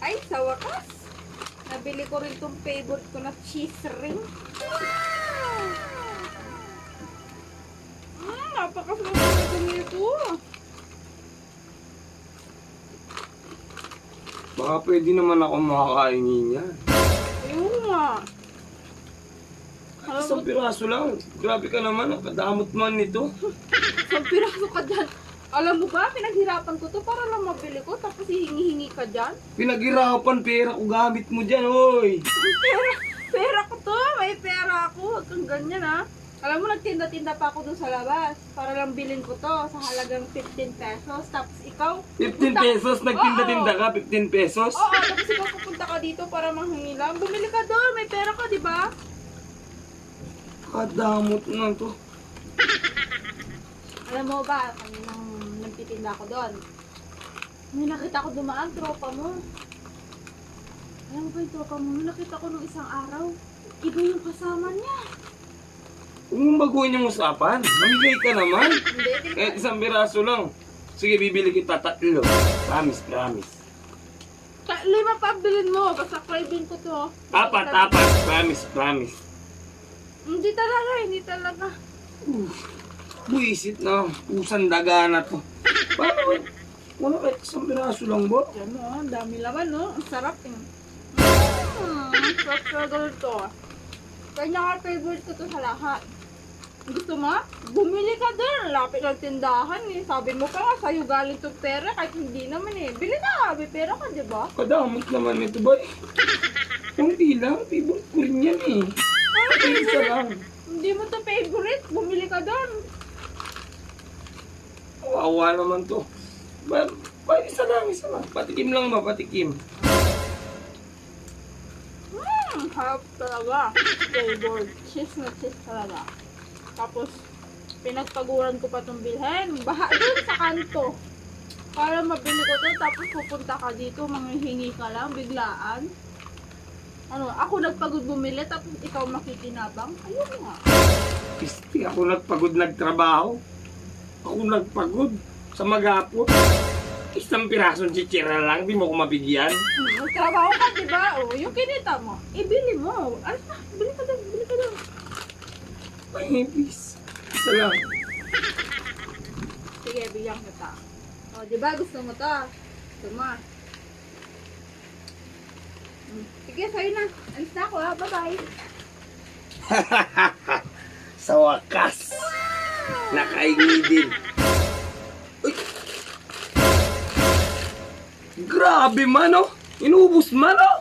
Ay, sa wakas. Nabili ko rin tong favorite ko na cheese ring. Mm, napakasarap talaga nito. Baka pwede naman ako makakainin yan. Ayun nga. Isang piraso lang. Grabe ka naman, kadamot man nito. isang piraso ka dyan. Alam mo ba, pinaghirapan ko to para lang mabili ko, tapos hihingi-hingi ka dyan. Pinaghirapan pera ko gamit mo dyan, oy. Pera, pera ko to, may pera ako. Huwag kang ganyan ha. Alam mo, nagtinda-tinda pa ako dun sa labas. Para lang bilhin ko to sa halagang 15 pesos. Tapos ikaw, 15 pupunta- pesos, nagtinda-tinda ka, 15 pesos. Oo, tapos ikaw pupunta ka dito para manghingi lang. Bumili ka doon, may pera ka, di ba? Kadamot na to. Alam mo ba, kaninang nagtitinda ko doon. May nakita ko dumaan, tropa mo. Alam mo ba yung tropa mo, may nakita ko nung isang araw. Iba yung kasama niya. Huwag mong baguhin yung usapan. Mamigay ka naman. Kahit isang piraso lang. Sige, bibili kita tatlo. Promise, promise. Ka- lima pa bilhin mo, basta craving ko to. Apat, apat. Promise, promise. Hindi talaga, hindi talaga. Buisit na. Pusang daga na to. Paano? Wala kahit isang piraso lang ba? Yan mo, ang dami laman, no? Ang sarap eh. Mm, sarap talaga ito. Kanya ka favorite ko to sa lahat. Gusto mo? Bumili ka doon. Lapit ng tindahan eh. Sabi mo pa nga, sa'yo galing tong pera kahit hindi naman eh. Bili na, may pera ka, di ba? Kadamot naman ito ba? Hindi lang. Favorite ko rin yan eh. Isa lang. Hindi mo to favorite, bumili ka doon. Kawawa naman to. Ba, ba, isa lang, isa lang. Patikim lang ba, patikim. Hmm, harap talaga. Flavor. Cheese na cheese talaga. Tapos, pinagpaguran ko pa itong bilhin. Baha dun sa kanto. Para mabili ko to, tapos pupunta ka dito, manghihingi ka lang, biglaan. Ano, ako nagpagod bumili, tapos ikaw makikinabang. Ayun nga. Pisti, ako nagpagod nagtrabaho. Ako nagpagod sa magapot. Isang pirasong chichira lang, di mo ko mabigyan. Hmm, Nagtrabaho ka, di ba? O, yung kinita mo, ibili mo. Ano na, bili ka doon, bili ka doon. Please. Isa lang. Sige, bigyan kita. O, di ba gusto mo to? Mo. Hmm, Sige, sa'yo na. Alis na ako ha. Bye-bye. sa wakas. Nakaingi din. Grabe man oh! Inubos man oh!